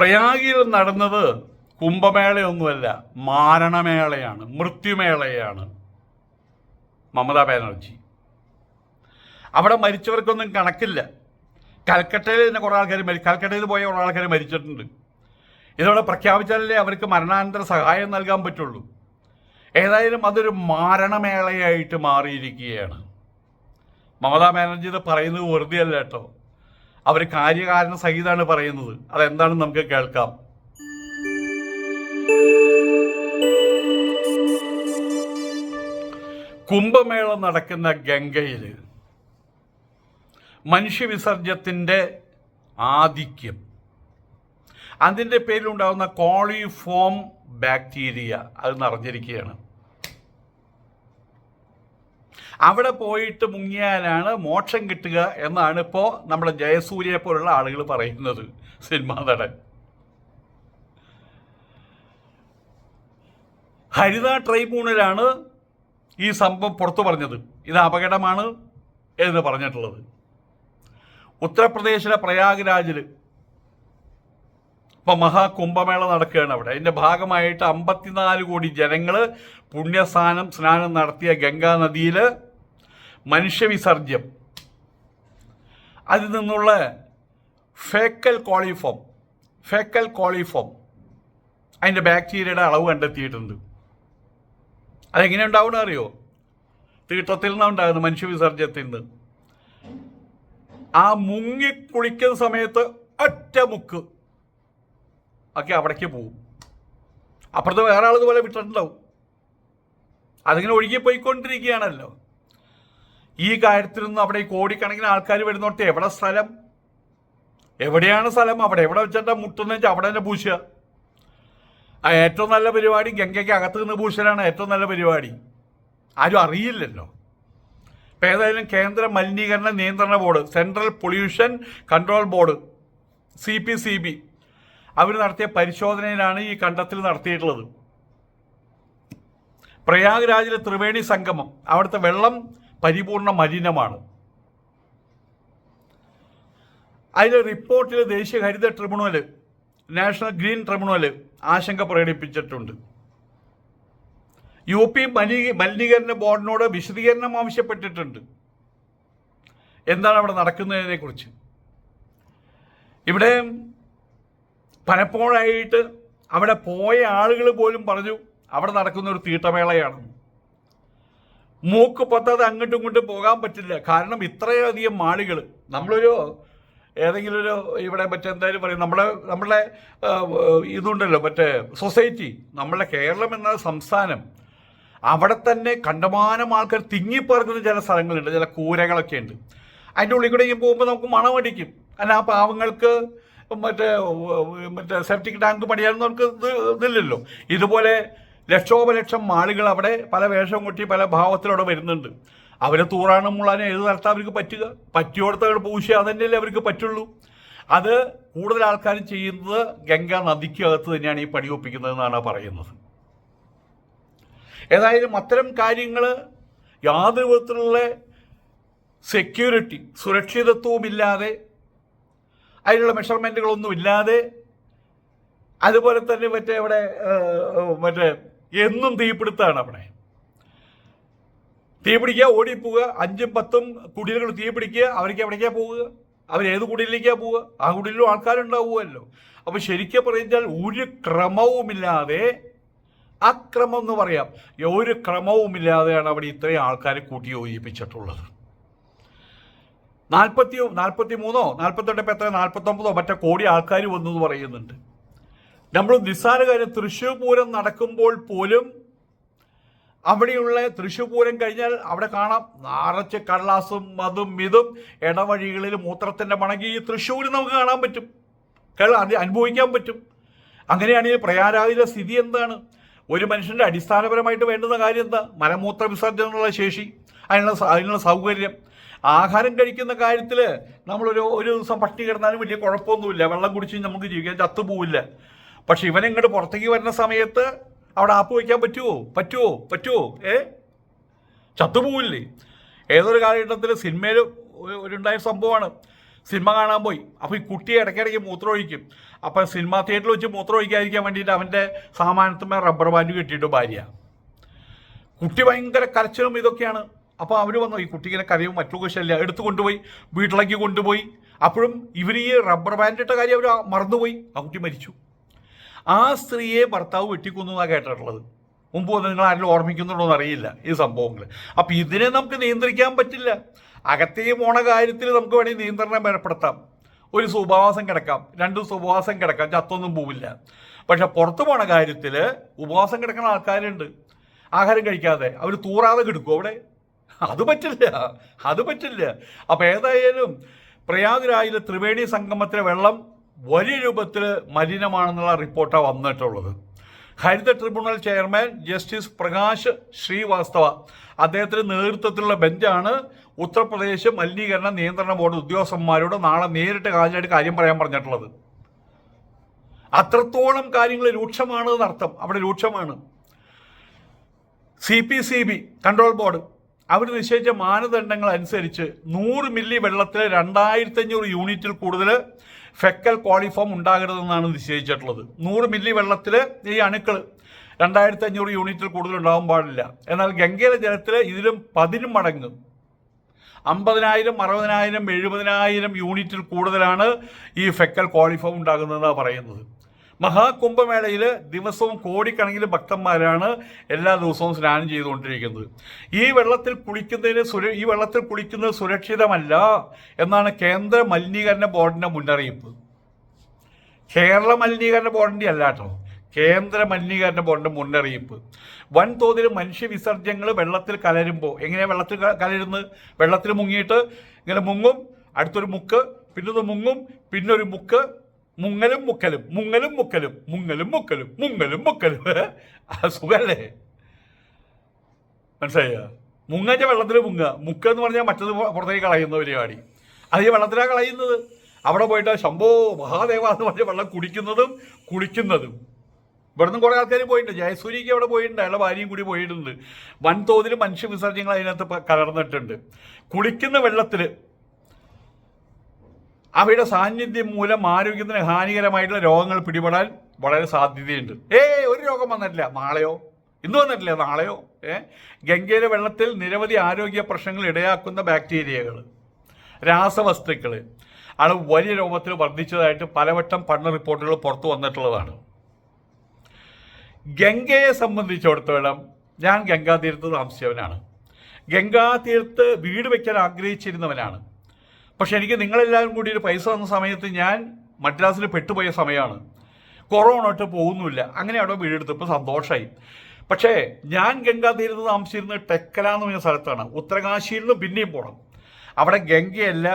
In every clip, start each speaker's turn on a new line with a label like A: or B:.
A: പ്രയാഗിൽ നടന്നത് കുംഭമേളയൊന്നുമല്ല മാരണമേളയാണ് മൃത്യുമേളയാണ്. മമതാ ബാനർജി. അവിടെ മരിച്ചവർക്കൊന്നും കണക്കില്ല. കൽക്കട്ടയിൽ തന്നെ കുറേ ആൾക്കാർ മരി കൽക്കട്ടയിൽ പോയ കുറേ ആൾക്കാർ മരിച്ചിട്ടുണ്ട്. ഇതോടെ പ്രഖ്യാപിച്ചാലല്ലേ അവർക്ക് മരണാനന്തര സഹായം നൽകാൻ പറ്റുള്ളൂ. ഏതായാലും അതൊരു മാരണമേളയായിട്ട് മാറിയിരിക്കുകയാണ്. മമതാ ബാനർജി ഇത് പറയുന്നത് വെറുതെ അല്ല കേട്ടോ. അവർ കാര്യകാരണ സഹിതമാണ് പറയുന്നത്. അതെന്താണ് നമുക്ക് കേൾക്കാം. കുംഭമേള നടക്കുന്ന ഗംഗയിൽ മനുഷ്യവിസർജ്യത്തിന്റെ ആധിക്യം. അതിന്റെ പേരിലുണ്ടാകുന്ന കോളിഫോം ബാക്ടീരിയ അത് നിറഞ്ഞിരിക്കുകയാണ്. അവിടെ പോയിട്ട് മുങ്ങിയാലാണ് മോക്ഷം കിട്ടുക എന്നാണ് ഇപ്പോൾ നമ്മുടെ ജയസൂര്യയെ പോലുള്ള ആളുകൾ പറയുന്നത് സിനിമാ നടൻ. ഹരിത ട്രൈബ്യൂണലാണ് ഈ സംഭവം പുറത്തു പറഞ്ഞത്. ഇത് അപകടമാണ് എന്ന് പറഞ്ഞിട്ടുള്ളത്. ഉത്തർപ്രദേശിലെ പ്രയാഗ്രാജിൽ ഇപ്പം മഹാകുംഭമേള നടക്കുകയാണ് അവിടെ. അതിന്റെ ഭാഗമായിട്ട് അമ്പത്തിനാല് കോടി ജനങ്ങൾ പുണ്യസ്നാനം സ്നാനം നടത്തിയ ഗംഗാ നദിയിൽ മനുഷ്യവിസർജ്യം. അതിൽ നിന്നുള്ള ഫേക്കൽ കോളിഫോം ഫേക്കൽ കോളിഫോം. അതിന്റെ ബാക്ടീരിയയുടെ അളവ് കണ്ടെത്തിയിട്ടുണ്ട്. അതെങ്ങനെ ഉണ്ടാവണം അറിയോ? തീട്ടത്തിൽ നിന്നാണ് ഉണ്ടാകുന്നത് മനുഷ്യവിസർജ്യത്തിൽ നിന്ന്. ആ മുങ്ങി കുളിക്കുന്ന സമയത്ത് ഒറ്റ മുക്ക് ഒക്കെ അവിടേക്ക് പോവും. അപ്പുറത്ത് വേറെ ആൾ ഇതുപോലെ വിട്ടിട്ടുണ്ടാവും. അതിങ്ങനെ ഒഴുകി പോയിക്കൊണ്ടിരിക്കുകയാണല്ലോ ഈ കാര്യത്തിൽ നിന്ന് അവിടെ ഈ കോടിക്കണക്കിന് ആൾക്കാർ വരുന്നോട്ട്? എവിടെ സ്ഥലം? എവിടെയാണ് സ്ഥലം? അവിടെ എവിടെ വെച്ചിട്ട് മുട്ടുന്നെച്ച് അവിടെ തന്നെ പൂശുക? ഏറ്റവും നല്ല പരിപാടി ഗംഗയ്ക്ക് അകത്ത് നിന്ന് പൂശലാണ് ഏറ്റവും നല്ല പരിപാടി. ആരും അറിയില്ലല്ലോ. ഇപ്പം ഏതായാലും കേന്ദ്ര മലിനീകരണ നിയന്ത്രണ board central pollution control board C P C B അവർ നടത്തിയ പരിശോധനയിലാണ് ഈ കണ്ടെത്തൽ നടത്തിയിട്ടുള്ളത്. പ്രയാഗ്രാജിലെ ത്രിവേണി സംഗമം അവിടുത്തെ വെള്ളം പരിപൂർണ മലിനമാണ്. അതിലെ റിപ്പോർട്ടിൽ ദേശീയ ഹരിത ട്രിബ്യൂണൽ നാഷണൽ ഗ്രീൻ ട്രിബ്യൂണൽ ആശങ്ക പ്രകടിപ്പിച്ചിട്ടുണ്ട്. യു പി മലി മലിനീകരണ ബോർഡിനോട് വിശദീകരണം ആവശ്യപ്പെട്ടിട്ടുണ്ട്. എന്താണ് അവിടെ നടക്കുന്നതിനെ കുറിച്ച് ഇവിടെ പലപ്പോഴായിട്ട് അവിടെ പോയ ആളുകൾ പോലും പറഞ്ഞു അവിടെ നടക്കുന്ന ഒരു തീട്ടമേളയാണ് മൂക്ക് പൊത്താതെ അങ്ങോട്ടും ഇങ്ങോട്ടും പോകാൻ പറ്റില്ല. കാരണം ഇത്രയധികം ആളുകൾ നമ്മളൊരു ഏതെങ്കിലും ഒരു ഇവിടെ മറ്റേ എന്തായാലും പറയും നമ്മളെ നമ്മളെ ഇതുണ്ടല്ലോ മറ്റേ സൊസൈറ്റി നമ്മളെ കേരളം എന്ന സംസ്ഥാനം. അവിടെ തന്നെ കണ്ടമാനം ആൾക്കാർ തിങ്ങിപ്പറക്കുന്ന ചില സ്ഥലങ്ങളുണ്ട് ചില കൂരകളൊക്കെ ഉണ്ട്. അതിന്റെ ഉള്ളിൽ കൂടെ പോകുമ്പോൾ നമുക്ക് മണമടിക്കും അല്ല ആ പാവങ്ങൾക്ക് മറ്റേ മറ്റേ സെപ്റ്റിക് ടാങ്ക് പണിയാനൊന്നും നമുക്ക് ഇത് ഇതില്ലല്ലോ. ഇതുപോലെ ലക്ഷോപലക്ഷം ആളുകൾ അവിടെ പല വേഷം കൊട്ടി പല ഭാവത്തിലവിടെ വരുന്നുണ്ട്. അവരെ തൂറാനും മുള്ളാനും ഏത് നടത്താൻ അവർക്ക് പറ്റുക? പറ്റിയോടത്ത് അവർ പൂശി അതന്നെയല്ലേ അവർക്ക് പറ്റുള്ളൂ. അത് കൂടുതൽ ആൾക്കാരും ചെയ്യുന്നത് ഗംഗ നദിക്കകത്ത് തന്നെയാണ് ഈ പണി ഒപ്പിക്കുന്നതെന്നാണ് പറയുന്നത്. ഏതായാലും അത്തരം കാര്യങ്ങൾ യാതൊരു വിധത്തിലുള്ള സെക്യൂരിറ്റി സുരക്ഷിതത്വവുമില്ലാതെ അതിനുള്ള മെഷർമെന്റുകളൊന്നും ഇല്ലാതെ അതുപോലെ തന്നെ മറ്റേ ഏഹ്, മറ്റേ എന്നും തീപിടുത്താണ് അവിടെ. തീ പിടിക്കുക ഓടിപ്പോവുക അഞ്ചും പത്തും കുടിലുകൾ തീ പിടിക്കുക അവർക്ക് എവിടേക്കാ പോവുക? അവർ ഏത് കുടിലിലേക്കാ പോവുക? ആ കുടിലും ആൾക്കാരുണ്ടാവുമല്ലോ. അപ്പോൾ ശരിക്കും പറഞ്ഞാൽ ഒരു ക്രമവുമില്ലാതെ അക്രമം എന്ന് പറയാം. ഒരു ക്രമവുമില്ലാതെയാണ് അവിടെ ഇത്രയും ആൾക്കാരെ കൂട്ടി യോജിപ്പിച്ചിട്ടുള്ളത് നാൽപ്പത്തി നാൽപ്പത്തി മൂന്നോ നാൽപ്പത്തെട്ട് എത്ര നാൽപ്പത്തൊമ്പതോ മറ്റേ കോടി ആൾക്കാർ വന്നു എന്ന് പറയുന്നുണ്ട്. നമ്മൾ നിസ്സാര കാര്യം തൃശ്ശൂർ പൂരം നടക്കുമ്പോൾ പോലും അവിടെയുള്ള തൃശ്ശൂർ പൂരം കഴിഞ്ഞാൽ അവിടെ കാണാം നിറച്ച് കള്ളാസും മതും ഇതും ഇടവഴികളിൽ മൂത്രത്തിന്റെ മണങ്ങി ഈ തൃശ്ശൂരിൽ നമുക്ക് കാണാൻ പറ്റും. അത് അനുഭവിക്കാൻ പറ്റും. അങ്ങനെയാണെങ്കിൽ പ്രയാരാവിലെ സ്ഥിതി എന്താണ്? ഒരു മനുഷ്യന്റെ അടിസ്ഥാനപരമായിട്ട് വേണ്ടുന്ന കാര്യം എന്താ? മലമൂത്ര വിസർജനമുള്ള ശേഷി അതിനുള്ള അതിനുള്ള സൗകര്യം. ആഹാരം കഴിക്കുന്ന കാര്യത്തിൽ നമ്മളൊരു ഒരു ദിവസം പട്ടിണി കിടന്നാലും വലിയ കുഴപ്പമൊന്നുമില്ല. വെള്ളം കുടിച്ച് നമുക്ക് ജീവിക്കാൻ ചത്തുപോവില്ല. പക്ഷെ ഇവൻ ഇങ്ങോട്ട് പുറത്തേക്ക് വരുന്ന സമയത്ത് അവിടെ ആപ്പ് വയ്ക്കാൻ പറ്റുമോ പറ്റുമോ പറ്റുമോ ഏ? ചത്തുപോവില്ലേ? ഏതൊരു കാലഘട്ടത്തിൽ സിനിമയിൽ ഒരുണ്ടായ സംഭവമാണ്. സിനിമ കാണാൻ പോയി. അപ്പോൾ ഈ കുട്ടി ഇടയ്ക്കിടയ്ക്ക് മൂത്രമൊഴിക്കും. അപ്പം സിനിമ തിയേറ്ററിൽ വെച്ച് മൂത്രമൊഴിക്കാതിരിക്കാൻ വേണ്ടിയിട്ട് അവന്റെ സാമാനത്തുമേ റബ്ബർ ബാൻഡ് കെട്ടിയിട്ട് ഭാര്യ. കുട്ടി ഭയങ്കര കരച്ചിലും ഇതൊക്കെയാണ്. അപ്പോൾ അവർ വന്നു. ഈ കുട്ടിക്കിനെ കരയും മറ്റൊരു കുശല്ല എടുത്തു കൊണ്ടുപോയി. വീട്ടിലേക്ക് കൊണ്ടുപോയി. അപ്പോഴും ഇവർ ഈ റബ്ബർ ബാൻഡ് ഇട്ട കാര്യം അവർ മറന്നുപോയി. ആ കുട്ടി മരിച്ചു. ആ സ്ത്രീയെ ഭർത്താവ് വെട്ടിക്കൊന്നു എന്നാണ് കേട്ടിട്ടുള്ളത്? മുമ്പ് നിങ്ങൾ ആരെങ്കിലും ഓർമ്മിക്കുന്നുണ്ടോ എന്ന് അറിയില്ല ഈ സംഭവങ്ങൾ അപ്പം ഇതിനെ നമുക്ക് നിയന്ത്രിക്കാൻ പറ്റില്ല. അകത്തേ പോണ കാര്യത്തിൽ നമുക്ക് വേണമെങ്കിൽ നിയന്ത്രണം ഏർപ്പെടുത്താം. ഒരു ഉപവാസം കിടക്കാം. രണ്ട് ഉപവാസം കിടക്കാം. ചത്തൊന്നും പോവില്ല. പക്ഷെ പുറത്തു പോണ കാര്യത്തിൽ ഉപവാസം കിടക്കുന്ന ആൾക്കാരുണ്ട്. ആഹാരം കഴിക്കാതെ. അവർ തൂറാതെ കിടക്കും അവിടെ? അത് പറ്റില്ല. അത് പറ്റില്ല. അപ്പം ഏതായാലും പ്രയാഗ്രായിലെ ത്രിവേണി സംഗമത്തിലെ വെള്ളം വലിയ രൂപത്തിൽ മലിനമാണെന്നുള്ള റിപ്പോർട്ടാണ് വന്നിട്ടുള്ളത്. ഹരിത tribunal chairman justice Prakash Srivastava അദ്ദേഹത്തിന്റെ നേതൃത്വത്തിലുള്ള ബെഞ്ചാണ് ഉത്തർപ്രദേശ് മലിനീകരണ നിയന്ത്രണ ബോർഡ് ഉദ്യോഗസ്ഥന്മാരോട് നാളെ നേരിട്ട് ഹാജരായിട്ട് കാര്യം പറയാൻ പറഞ്ഞിട്ടുള്ളത്. അത്രത്തോളം കാര്യങ്ങൾ രൂക്ഷമാണ് എന്നർത്ഥം. അവിടെ രൂക്ഷമാണ്. C P C B control board അവർ നിശ്ചയിച്ച മാനദണ്ഡങ്ങൾ അനുസരിച്ച് നൂറ് മില്ലി വെള്ളത്തിൽ രണ്ടായിരത്തി അഞ്ഞൂറ് യൂണിറ്റിൽ കൂടുതൽ ഫെക്കൽ കോളിഫോം ഉണ്ടാകരുതെന്നാണ് നിശ്ചയിച്ചിട്ടുള്ളത്. നൂറ് മില്ലി വെള്ളത്തിൽ ഈ അണുക്കൾ രണ്ടായിരത്തി അഞ്ഞൂറ് യൂണിറ്റിൽ കൂടുതൽ ഉണ്ടാവാൻ പാടില്ല. എന്നാൽ ഗംഗയിലെ ജലത്തിൽ ഇതിലും പതിനും മടങ്ങ്. അമ്പതിനായിരം അറുപതിനായിരം എഴുപതിനായിരം യൂണിറ്റിൽ കൂടുതലാണ് ഈ ഫെക്കൽ കോളിഫോം ഉണ്ടാകുന്നതെന്നാണ് പറയുന്നത്. മഹാകുംഭമേളയിൽ ദിവസവും കോടിക്കണക്കിന് ഭക്തന്മാരാണ് എല്ലാ ദിവസവും സ്നാനം ചെയ്തുകൊണ്ടിരിക്കുന്നത്. ഈ വെള്ളത്തിൽ കുളിക്കുന്നതിന് സുര ഈ വെള്ളത്തിൽ കുളിക്കുന്നത് സുരക്ഷിതമല്ല എന്നാണ് കേന്ദ്ര മലിനീകരണ ബോർഡിന്റെ മുന്നറിയിപ്പ്. കേരള മലിനീകരണ ബോർഡിന്റെ അല്ല കേട്ടോ കേന്ദ്ര മലിനീകരണ ബോർഡിന്റെ മുന്നറിയിപ്പ്. വൻതോതിൽ മനുഷ്യ വിസർജ്യങ്ങൾ വെള്ളത്തിൽ കലരുമ്പോൾ എങ്ങനെയാണ് വെള്ളത്തിൽ കലരുന്നത്? വെള്ളത്തിൽ മുങ്ങിയിട്ട് ഇങ്ങനെ മുങ്ങും അടുത്തൊരു മുക്ക് പിന്നൊന്ന് മുങ്ങും പിന്നൊരു മുക്ക് മുങ്ങലും മുക്കലും മുങ്ങലും മുക്കലും മുങ്ങലും മുക്കലും മുങ്ങലും മുക്കലും. സുഖല്ലേ? മനസ്സിലായോ? മുങ്ങച്ച വെള്ളത്തിൽ മുങ്ങുക. മുക്ക എന്ന് പറഞ്ഞാൽ മറ്റത് പുറത്തേക്ക് കളയുന്ന പരിപാടി. അത് ഈ വെള്ളത്തിലാണ് കളയുന്നത്. അവിടെ പോയിട്ട് ശംഭോ മഹാദേവ എന്ന് പറഞ്ഞ വെള്ളം കുടിക്കുന്നതും കുളിക്കുന്നതും. ഇവിടുന്ന് കുറേ ആൾക്കാർ പോയിട്ടുണ്ട്. ജയസൂര്യക്ക് അവിടെ പോയിട്ടുണ്ട്. അയാളുടെ ഭാര്യയും കൂടി പോയിട്ടുണ്ട്. വൻതോതിൽ മനുഷ്യ വിസർജ്യങ്ങൾ അതിനകത്ത് കലർന്നിട്ടുണ്ട്. കുളിക്കുന്ന വെള്ളത്തിൽ അവയുടെ സാന്നിധ്യം മൂലം ആരോഗ്യത്തിന് ഹാനികരമായിട്ടുള്ള രോഗങ്ങൾ പിടിപെടാൻ വളരെ സാധ്യതയുണ്ട്. ഏ ഒരു രോഗം വന്നിട്ടില്ല. നാളെയോ? ഇന്ന് വന്നിട്ടില്ല നാളെയോ? ഏ? ഗംഗയിലെ വെള്ളത്തിൽ നിരവധി ആരോഗ്യ പ്രശ്നങ്ങൾ ഇടയാക്കുന്ന ബാക്ടീരിയകൾ രാസവസ്തുക്കൾ ആണ് വലിയ രോഗത്തിൽ വർദ്ധിച്ചതായിട്ട് പലവട്ടം പഠന റിപ്പോർട്ടുകൾ പുറത്തു വന്നിട്ടുള്ളതാണ്. ഗംഗയെ സംബന്ധിച്ചിടത്തോളം ഞാൻ ഗംഗാതീരത്ത് താമസിച്ചവനാണ്. ഗംഗാതീരത്ത് വീട് വയ്ക്കാൻ ആഗ്രഹിച്ചിരുന്നവനാണ്. പക്ഷെ എനിക്ക് നിങ്ങളെല്ലാവരും കൂടി ഒരു പൈസ തന്ന സമയത്ത് ഞാൻ മദ്രാസിൽ പെട്ടുപോയ സമയമാണ്. കൊറോണ ഒട്ട് പോകുന്നില്ല അങ്ങനെ അവിടെ വീടെടുത്ത് ഇപ്പോൾ സന്തോഷമായി പക്ഷേ ഞാൻ ഗംഗാതീരത്ത് താമസിച്ചിരുന്നത് ടെക്കല എന്ന് പറഞ്ഞ സ്ഥലത്താണ്. ഉത്തരകാശിയിൽ നിന്ന് പിന്നെയും പോകണം അവിടെ ഗംഗയല്ല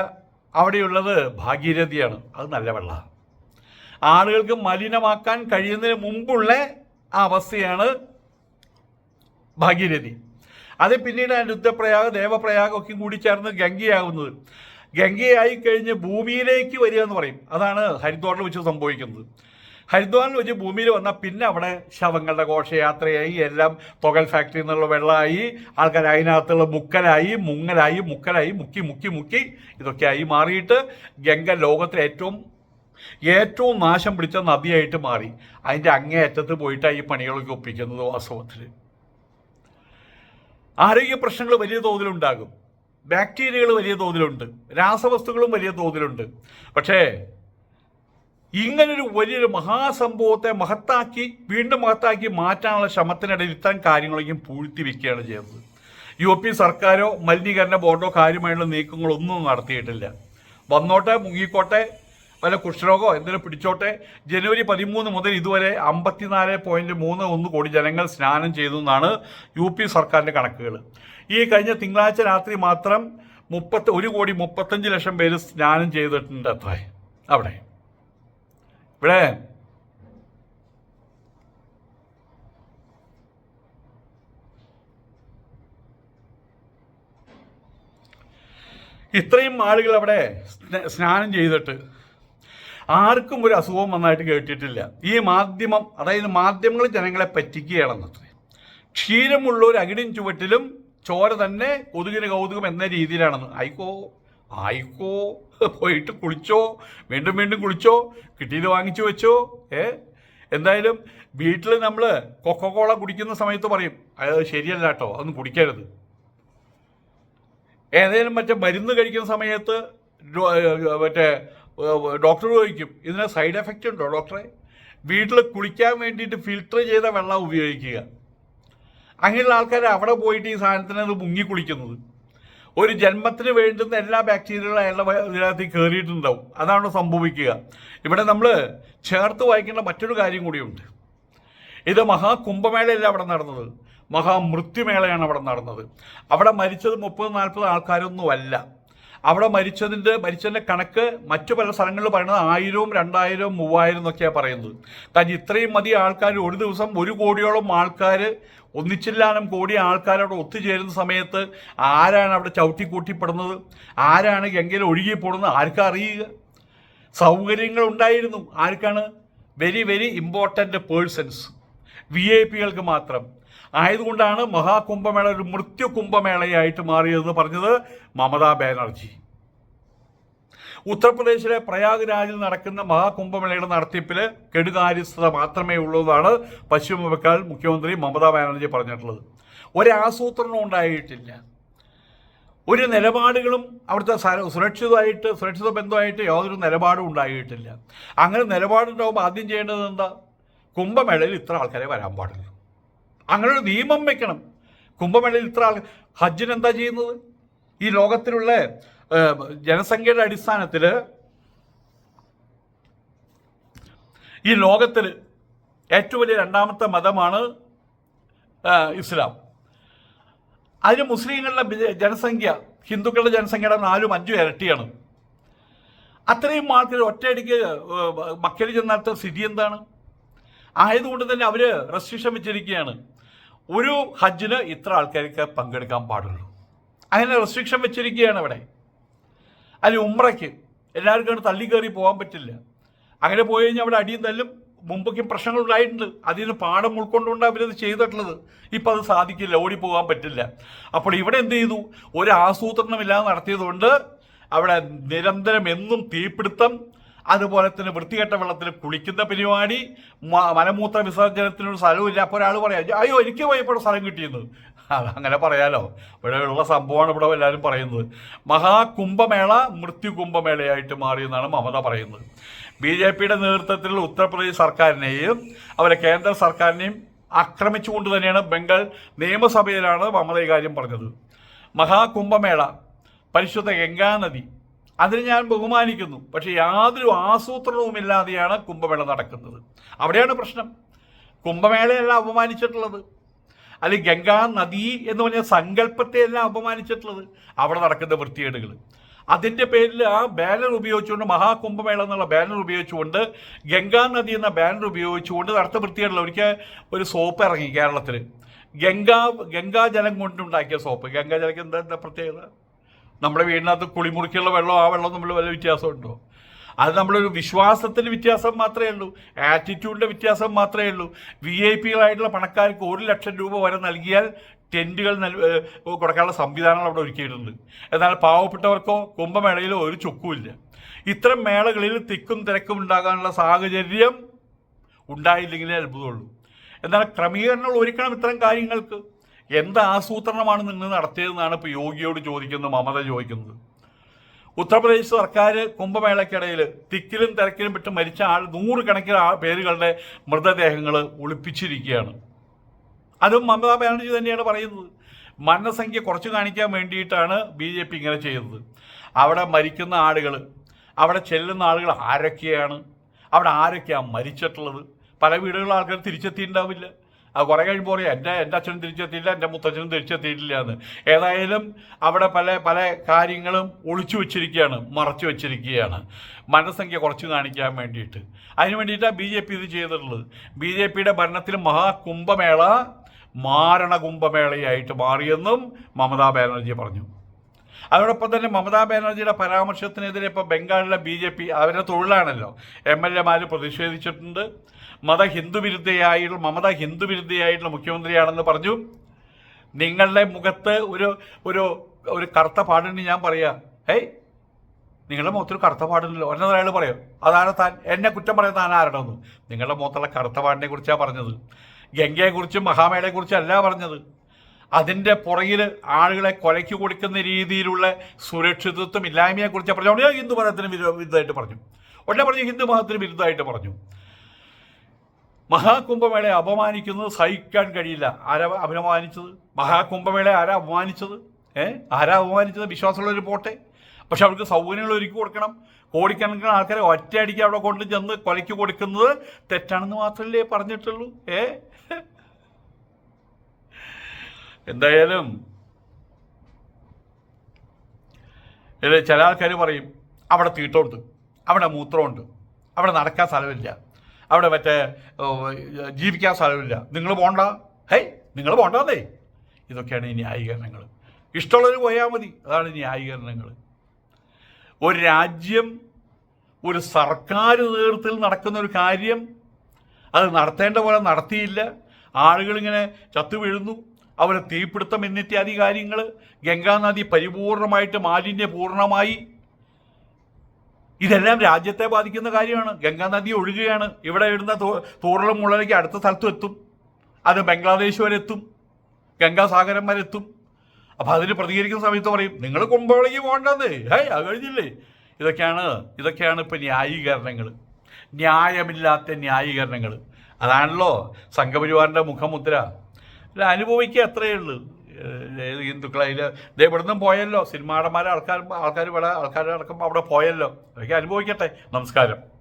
A: അവിടെയുള്ളത് ഭാഗീരഥിയാണ്. അത് നല്ല വെള്ളമാണ് ആളുകൾക്ക് മലിനമാക്കാൻ കഴിയുന്നതിന് മുമ്പുള്ള ആ അവസ്ഥയാണ് ഭാഗീരഥി. അത് പിന്നീട് രുദ്രപ്രയാഗ് ദേവപ്രയാഗ് ഒക്കെ കൂടി ചേർന്ന് ഗംഗയാകുന്നത്. ഗംഗയായി കഴിഞ്ഞ് ഭൂമിയിലേക്ക് വരിക എന്ന് പറയും. അതാണ് ഹരിദ്വാറിൽ വെച്ച് സംഭവിക്കുന്നത്. ഹരിദ്വാറിൽ വെച്ച് ഭൂമിയിൽ വന്നാൽ പിന്നെ അവിടെ ശവങ്ങളുടെ ഘോഷയാത്രയായി എല്ലാം തുകൽ ഫാക്ടറിയിൽ നിന്നുള്ള വെള്ളമായി ആൾക്കാർ അതിനകത്തുള്ള മുക്കലായി മുങ്ങലായി മുക്കലായി മുക്കി മുക്കി മുക്കി ഇതൊക്കെയായി മാറിയിട്ട് ഗംഗ ലോകത്തിലെ ഏറ്റവും ഏറ്റവും നാശം പിടിച്ച നദിയായിട്ട് മാറി. അതിന്റെ അങ്ങേയറ്റത്ത് പോയിട്ടാണ് ഈ പണികളൊക്കെ ഒപ്പിക്കുന്നത് വാസ്തവത്തിൽ ആരോഗ്യ പ്രശ്നങ്ങൾ വലിയ തോതിലുണ്ടാകും. ബാക്ടീരിയകൾ വലിയ തോതിലുണ്ട്. രാസവസ്തുക്കളും വലിയ തോതിലുണ്ട്. പക്ഷേ ഇങ്ങനൊരു വലിയൊരു മഹാസംഭവത്തെ മഹത്താക്കി വീണ്ടും മഹത്താക്കി മാറ്റാനുള്ള ശ്രമത്തിനിടയിൽ ഇത്തരം കാര്യങ്ങളെങ്കിലും പൂഴ്ത്തി വെക്കുകയാണ് ചെയ്തത് യു പി സർക്കാരോ മലിനീകരണ ബോർഡോ കാര്യമായുള്ള നീക്കങ്ങളൊന്നും നടത്തിയിട്ടില്ല. വന്നോട്ടെ മുങ്ങിക്കോട്ടെ വല്ല കുഷ്ഠരോഗോ എന്തെങ്കിലും പിടിച്ചോട്ടെ ജനുവരി പതിമൂന്ന് മുതൽ ഇതുവരെ അമ്പത്തിനാല് പോയിന്റ് മൂന്ന് ഒന്ന് കോടി ജനങ്ങൾ സ്നാനം ചെയ്തു എന്നാണ് യു പി സർക്കാരിന്റെ കണക്കുകൾ. ഈ കഴിഞ്ഞ തിങ്കളാഴ്ച രാത്രി മാത്രം മുപ്പത്തി ഒരു കോടി മുപ്പത്തഞ്ച് ലക്ഷം പേര് സ്നാനം ചെയ്തിട്ടുണ്ട് അത്ര. അവിടെ. ഇവിടെ. ഇത്രയും ആളുകൾ അവിടെ സ്നാനം ചെയ്തിട്ട് ആർക്കും ഒരു അസുഖം വന്നായിട്ട് കേട്ടിട്ടില്ല. ഈ മാധ്യമം അതായത് മാധ്യമങ്ങൾ ജനങ്ങളെ പറ്റിക്കുകയാണെന്നത്രേ. ക്ഷീരമുള്ള ഒരു അകിടിൻ ചുവട്ടിലും ചോര തന്നെ കൊതുകിന് കൗതുകം എന്ന രീതിയിലാണെന്ന്. ആയിക്കോ ആയിക്കോ പോയിട്ട് കുളിച്ചോ വീണ്ടും വീണ്ടും കുളിച്ചോ കിട്ടിയത് വാങ്ങിച്ചു വെച്ചോ ഏ? എന്തായാലും വീട്ടിൽ നമ്മൾ കൊക്കക്കോള കുടിക്കുന്ന സമയത്ത് പറയും അത് ശരിയല്ല കേട്ടോ അതൊന്നും കുടിക്കരുത്. ഏതെങ്കിലും മറ്റേ മരുന്ന് കഴിക്കുന്ന സമയത്ത് മറ്റേ ഡോക്ടർ ചോദിക്കും ഇതിന് സൈഡ് എഫക്റ്റ് ഉണ്ടോ ഡോക്ടറെ? വീട്ടിൽ കുളിക്കാൻ വേണ്ടിയിട്ട് ഫിൽട്ടർ ചെയ്ത വെള്ളം ഉപയോഗിക്കുക. അങ്ങനെയുള്ള ആൾക്കാർ അവിടെ പോയിട്ട് ഈ സാധനത്തിന് അത് മുങ്ങി കുളിക്കുന്നത്. ഒരു ജന്മത്തിന് വേണ്ടുന്ന എല്ലാ ബാക്ടീരിയകളും അയാളുടെ ഇതിനകത്ത് കയറിയിട്ടുണ്ടാവും അതാണ് സംഭവിക്കുക. ഇവിടെ നമ്മൾ ചേർത്ത് വായിക്കേണ്ട മറ്റൊരു കാര്യം കൂടിയുണ്ട്. ഇത് മഹാകുംഭമേളയല്ല അവിടെ നടന്നത്. മഹാമൃത്യുമേളയാണ് അവിടെ നടന്നത്. അവിടെ മരിച്ചത് മുപ്പത് നാൽപ്പത് ആൾക്കാരൊന്നുമല്ല. അവിടെ മരിച്ചതിന്റെ മരിച്ചതിന്റെ കണക്ക് മറ്റു പല സ്ഥലങ്ങളിൽ പറയുന്നത് ആയിരവും രണ്ടായിരവും മൂവായിരം എന്നൊക്കെയാണ് പറയുന്നത്. കാരണം ഇത്രയും മതി ആൾക്കാർ ഒരു ദിവസം ഒരു കോടിയോളം ആൾക്കാർ ഒന്നിച്ചില്ലാനും കോടി ആൾക്കാരോട് ഒത്തുചേരുന്ന സമയത്ത് ആരാണ് അവിടെ ചവിട്ടിക്കൂട്ടിപ്പെടുന്നത്? ആരാണ് ഗംഗയിൽ ഒഴുകിപ്പോടുന്നത്? ആർക്കാ അറിയുക? സൗകര്യങ്ങൾ ഉണ്ടായിരുന്നു. ആർക്കാണ്? Very very important persons V I പികൾക്ക് മാത്രം. ആയതുകൊണ്ടാണ് മഹാകുംഭമേള ഒരു മൃത്യു കുംഭമേളയായിട്ട് മാറിയതെന്ന് പറഞ്ഞത് മമതാ ബാനർജി. ഉത്തർപ്രദേശിലെ പ്രയാഗ്രാജിൽ നടക്കുന്ന മഹാകുംഭമേളയുടെ നടത്തിപ്പിൽ കെടുകാര്യസ്ഥത മാത്രമേ ഉള്ളതാണ് പശ്ചിമ ബംഗാൾ മുഖ്യമന്ത്രി മമതാ ബാനർജി പറഞ്ഞിട്ടുള്ളത്. ഒരാസൂത്രണം ഉണ്ടായിട്ടില്ല. ഒരു നിലപാടുകളും അവിടുത്തെ സുരക്ഷിതമായിട്ട് സുരക്ഷിത ബന്ധമായിട്ട് യാതൊരു നിലപാടും ഉണ്ടായിട്ടില്ല. അങ്ങനെ നിലപാടുണ്ടാകുമ്പോൾ ആദ്യം ചെയ്യേണ്ടത് എന്താ? കുംഭമേളയിൽ ഇത്ര ആൾക്കാരെ വരാൻ പാടില്ല. അങ്ങനെ ഒരു നിയമം വെക്കണം. കുംഭമേളയിൽ ഇത്ര ആൾ ഹജ്ജിന് എന്താ ചെയ്യുന്നത്? ഈ ലോകത്തിലുള്ള ജനസംഖ്യയുടെ അടിസ്ഥാനത്തിൽ ഈ ലോകത്തിൽ ഏറ്റവും വലിയ രണ്ടാമത്തെ മതമാണ് ഇസ്ലാം. അതിന് മുസ്ലിങ്ങളുടെ ജനസംഖ്യ ഹിന്ദുക്കളുടെ ജനസംഖ്യയുടെ നാലും അഞ്ചും ഇരട്ടിയാണ്. അത്രയും ആൾക്കാർ ഒറ്റയടിക്ക് മക്കയിൽ ചെന്നാലത്തെ സ്ഥിതി എന്താണ്? ആയതുകൊണ്ട് തന്നെ അവർ റെസ്ട്രിക്ഷൻ വെച്ചിരിക്കുകയാണ് ഒരു ഹജ്ജിന് ഇത്ര ആൾക്കാർക്ക് പങ്കെടുക്കാൻ പാടുള്ളൂ. അങ്ങനെ റെസ്ട്രിക്ഷൻ വെച്ചിരിക്കുകയാണ് അവിടെ. അതിൽ ഉമ്രയ്ക്ക് എല്ലാവർക്കും തള്ളി കയറി പോകാൻ പറ്റില്ല. അങ്ങനെ പോയി കഴിഞ്ഞാൽ അവിടെ അടിയും തല്ലും മുമ്പൊക്കെയും പ്രശ്നങ്ങൾ ഉണ്ടായിട്ടുണ്ട്. അതിന് പാഠം ഉൾക്കൊണ്ടുകൊണ്ട് അവരത് ചെയ്തിട്ടുള്ളത്. ഇപ്പം അത് സാധിക്കില്ല ഓടിപ്പോകാൻ പറ്റില്ല. അപ്പോൾ ഇവിടെ എന്ത് ചെയ്തു? ഒരു ആസൂത്രണമില്ലാതെ നടത്തിയതുകൊണ്ട് അവിടെ നിരന്തരം എന്നും തീപിടുത്തം അതുപോലെ തന്നെ വൃത്തികെട്ട വെള്ളത്തിൽ കുളിക്കുന്ന പരിപാടി മലമൂത്ര വിസർജനത്തിനൊരു സ്ഥലമില്ല അപ്പോൾ ഒരാൾ പറയാം അയ്യോ എനിക്ക് പോയപ്പോൾ സ്ഥലം കിട്ടിയെന്ന്. അങ്ങനെ പറയാലോ. ഇവിടെ ഉള്ള സംഭവമാണ് ഇവിടെ എല്ലാവരും പറയുന്നത്. മഹാകുംഭമേള മൃത്യു കുംഭമേളയായിട്ട് മാറിയെന്നാണ് മമത പറയുന്നത്. ബി ജെ പിയുടെ നേതൃത്വത്തിലുള്ള ഉത്തർപ്രദേശ് സർക്കാരിനെയും അവരെ കേന്ദ്ര സർക്കാരിനെയും ആക്രമിച്ചുകൊണ്ട് തന്നെയാണ് ബംഗാൾ നിയമസഭയിലാണ് മമത ഇക്കാര്യം പറഞ്ഞത്. മഹാകുംഭമേള പരിശുദ്ധ ഗംഗാനദി അതിന് ഞാൻ ബഹുമാനിക്കുന്നു. പക്ഷെ യാതൊരു ആസൂത്രണവുമില്ലാതെയാണ് കുംഭമേള നടക്കുന്നത്. അവിടെയാണ് പ്രശ്നം. കുംഭമേളയല്ല അപമാനിച്ചിട്ടുള്ളത്. അല്ലെങ്കിൽ ഗംഗാ നദി എന്ന് പറഞ്ഞ സങ്കല്പത്തെയല്ല അപമാനിച്ചിട്ടുള്ളത്. അവിടെ നടക്കുന്ന വൃത്തികേടുകൾ. അതിന്റെ പേരിൽ ആ ബാനർ ഉപയോഗിച്ചുകൊണ്ട് മഹാകുംഭമേള എന്നുള്ള ബാനർ ഉപയോഗിച്ചുകൊണ്ട് ഗംഗാ നദി എന്ന ബാനർ ഉപയോഗിച്ചുകൊണ്ട് നടത്ത വൃത്തികേടുള്ള ഒരിക്കൽ ഒരു സോപ്പ് ഇറങ്ങി കേരളത്തിൽ ഗംഗാ ഗംഗാജലം കൊണ്ടുണ്ടാക്കിയ സോപ്പ്. ഗംഗാജലക്ക് എന്താ എന്താ പ്രത്യേകത? നമ്മുടെ വീടിനകത്ത് കുളിമുറിക്കുള്ള വെള്ളം ആ വെള്ളം തമ്മിൽ വല്ല വ്യത്യാസമുണ്ടോ? അത് നമ്മളൊരു വിശ്വാസത്തിന് വ്യത്യാസം മാത്രമേ ഉള്ളൂ. ആറ്റിറ്റ്യൂഡിന്റെ വ്യത്യാസം മാത്രമേ ഉള്ളൂ. വി ഐ പികളായിട്ടുള്ള പണക്കാർക്ക് ഒരു ലക്ഷം രൂപ വരെ നൽകിയാൽ ടെന്റുകൾ നൽ കൊടുക്കാനുള്ള സംവിധാനങ്ങൾ അവിടെ ഒരുക്കിയിട്ടുണ്ട്. എന്നാൽ പാവപ്പെട്ടവർക്കോ കുംഭമേളയിലോ ഒരു ചുക്കുമില്ല. ഇത്തരം മേളകളിൽ തിക്കും തിരക്കും ഉണ്ടാകാനുള്ള സാഹചര്യം ഉണ്ടായില്ലെങ്കിലേ അത്ഭുതമുള്ളൂ. എന്നാൽ ക്രമീകരണങ്ങൾ ഒരുക്കണം ഇത്തരം കാര്യങ്ങൾക്ക്. എന്ത് ആസൂത്രണമാണ് നിങ്ങൾ നടത്തിയതെന്നാണ് ഇപ്പോൾ യോഗിയോട് ചോദിക്കുന്നത് മമത ചോദിക്കുന്നത്. ഉത്തർപ്രദേശ് സർക്കാർ കുംഭമേളയ്ക്കിടയിൽ തിക്കിലും തിരക്കിലും വിട്ട് മരിച്ച ആൾ നൂറുകണക്കിന് പേരുകളുടെ മൃതദേഹങ്ങൾ ഒളിപ്പിച്ചിരിക്കുകയാണ്. അതും മമതാ ബാനർജി തന്നെയാണ് പറയുന്നത്. മരണസംഖ്യ കുറച്ച് കാണിക്കാൻ വേണ്ടിയിട്ടാണ് ബി ജെ പി ഇങ്ങനെ ചെയ്തത്. അവിടെ മരിക്കുന്ന ആളുകൾ അവിടെ ചെല്ലുന്ന ആളുകൾ ആരൊക്കെയാണ്? അവിടെ ആരൊക്കെയാണ് മരിച്ചിട്ടുള്ളത്? പല വീടുകളിൽ ആൾക്കാർ തിരിച്ചെത്തിയിട്ടുണ്ടാവില്ല. ആ കുറേ കഴിയുമ്പോൾ പറയും എന്റെ എന്റെ അച്ഛനും തിരിച്ചെത്തിയില്ല എന്റെ മുത്തച്ഛനും തിരിച്ചെത്തിയിട്ടില്ല എന്ന് ഏതായാലും അവിടെ പല പല കാര്യങ്ങളും ഒളിച്ചു വെച്ചിരിക്കുകയാണ് മറച്ചു വെച്ചിരിക്കുകയാണ്. മനസ്സംഖ്യ കുറച്ച് കാണിക്കാൻ വേണ്ടിയിട്ട്. അതിന് വേണ്ടിയിട്ടാണ് ബി ജെ പി ഇത് ചെയ്തിട്ടുള്ളത്. ബി ജെ പിയുടെ ഭരണത്തിൽ മഹാകുംഭമേള മാരണകുംഭമേളയായിട്ട് മാറിയെന്നും മമതാ ബാനർജി പറഞ്ഞു. അതോടൊപ്പം തന്നെ മമതാ ബാനർജിയുടെ പരാമർശത്തിനെതിരെ ഇപ്പോൾ ബംഗാളിലെ ബി ജെ പി അവരുടെ തൊഴിലാണല്ലോ. എം എൽ എമാർ പ്രതിഷേധിച്ചിട്ടുണ്ട്. മത ഹിന്ദു വിരുദ്ധയായിട്ടുള്ള മമത ഹിന്ദു വിരുദ്ധയായിട്ടുള്ള മുഖ്യമന്ത്രിയാണെന്ന് പറഞ്ഞു. നിങ്ങളുടെ മുഖത്ത് ഒരു ഒരു ഒരു കറുത്ത പാടിന് ഞാൻ പറയാം. ഏയ് നിങ്ങളുടെ മുഖത്തൊരു കറുത്ത പാടില്ലല്ലോ എന്നത് അയാൾ പറയും. അതാണ് താൻ എന്നെ കുറ്റം പറയാൻ താൻ ആരാണെന്ന്. നിങ്ങളുടെ മുഖത്തുള്ള കറുത്ത പാടിനെ കുറിച്ചാണ് പറഞ്ഞത്. ഗംഗയെക്കുറിച്ചും മഹാമേളയെക്കുറിച്ചും അല്ല പറഞ്ഞത്. അതിന്റെ പുറകിൽ ആളുകളെ കൊലയ്ക്ക് കൊടുക്കുന്ന രീതിയിലുള്ള സുരക്ഷിതത്വം ഇല്ലായ്മയെക്കുറിച്ച് പറഞ്ഞു അവിടെ ഹിന്ദു മതത്തിന് വിരോ- വിരുദ്ധമായിട്ട് പറഞ്ഞു. ഉടനെ പറഞ്ഞു ഹിന്ദു മതത്തിന് വിരുദ്ധമായിട്ട് പറഞ്ഞു. മഹാകുംഭമേളയെ അപമാനിക്കുന്നത് സഹിക്കാൻ കഴിയില്ല. ആരാ അപമാനിച്ചത് മഹാകുംഭമേളയെ ആരാ അപമാനിച്ചത്? ഏഹ് ആരാ അപമാനിച്ചത്? വിശ്വാസമുള്ളവർ പോട്ടെ. പക്ഷെ അവർക്ക് സൗകര്യങ്ങൾ ഒരുക്കി കൊടുക്കണം. കോടിക്കണക്കിന് ആൾക്കാരെ ഒറ്റയടിക്ക് അവിടെ കൊണ്ട് ചെന്ന് കൊലയ്ക്ക് കൊടുക്കുന്നത് തെറ്റാണെന്ന് മാത്രമല്ലേ പറഞ്ഞിട്ടുള്ളൂ. ഏ? എന്തായാലും ചില ആൾക്കാർ പറയും അവിടെ തീട്ടമുണ്ട് അവിടെ മൂത്രമുണ്ട് അവിടെ നടക്കാൻ സ്ഥലമില്ല അവിടെ മറ്റേ ജീവിക്കാൻ സ്ഥലമില്ല നിങ്ങൾ പോണ്ട ഹേയ് നിങ്ങൾ പോണ്ടെന്നേ. ഇതൊക്കെയാണ് ഈ ന്യായീകരണങ്ങൾ. ഇഷ്ടമുള്ളവർ പോയാൽ മതി അതാണ് ന്യായീകരണങ്ങൾ. ഒരു രാജ്യം ഒരു സർക്കാർ നേതൃത്വത്തിൽ നടക്കുന്ന ഒരു കാര്യം അത് നടത്തേണ്ട പോലെ നടത്തിയില്ല ആളുകളിങ്ങനെ ചത്തു വീഴുന്നു അവരെ തീപിടുത്തം എന്നിത്യാദി കാര്യങ്ങൾ ഗംഗാനദി പരിപൂർണമായിട്ട് മാലിന്യപൂർണമായി. ഇതെല്ലാം രാജ്യത്തെ ബാധിക്കുന്ന കാര്യമാണ്. ഗംഗാനദി ഒഴുകുകയാണ്. ഇവിടെ ഇടുന്ന തൂറലും മുള്ളലേക്ക് അടുത്ത സ്ഥലത്തും എത്തും. അത് ബംഗ്ലാദേശ് വരെ എത്തും. ഗംഗാസാഗരം വരെ എത്തും. അപ്പം അതിന് പ്രതികരിക്കുന്ന സമയത്ത് പറയും നിങ്ങൾ കുമ്പളയ്ക്ക് പോകേണ്ടത് ഹേയ് അത് കഴിഞ്ഞില്ലേ? ഇതൊക്കെയാണ് ഇതൊക്കെയാണ് ഇപ്പം ന്യായീകരണങ്ങൾ ന്യായമില്ലാത്ത ന്യായീകരണങ്ങൾ അതാണല്ലോ സംഘപരിവാറിന്റെ മുഖമുദ്ര. അല്ല അനുഭവിക്കുക അത്രയേ ഉള്ളൂ. ഏത് ഹിന്ദുക്കളതിൽ ഇതേ ഇവിടുന്ന് പോയല്ലോ. സിനിമാടന്മാരെ ആൾക്കാർ ആൾക്കാർ ഇവിടെ ആൾക്കാർ അടക്കം അവിടെ പോയല്ലോ. അതൊക്കെ അനുഭവിക്കട്ടെ. നമസ്കാരം.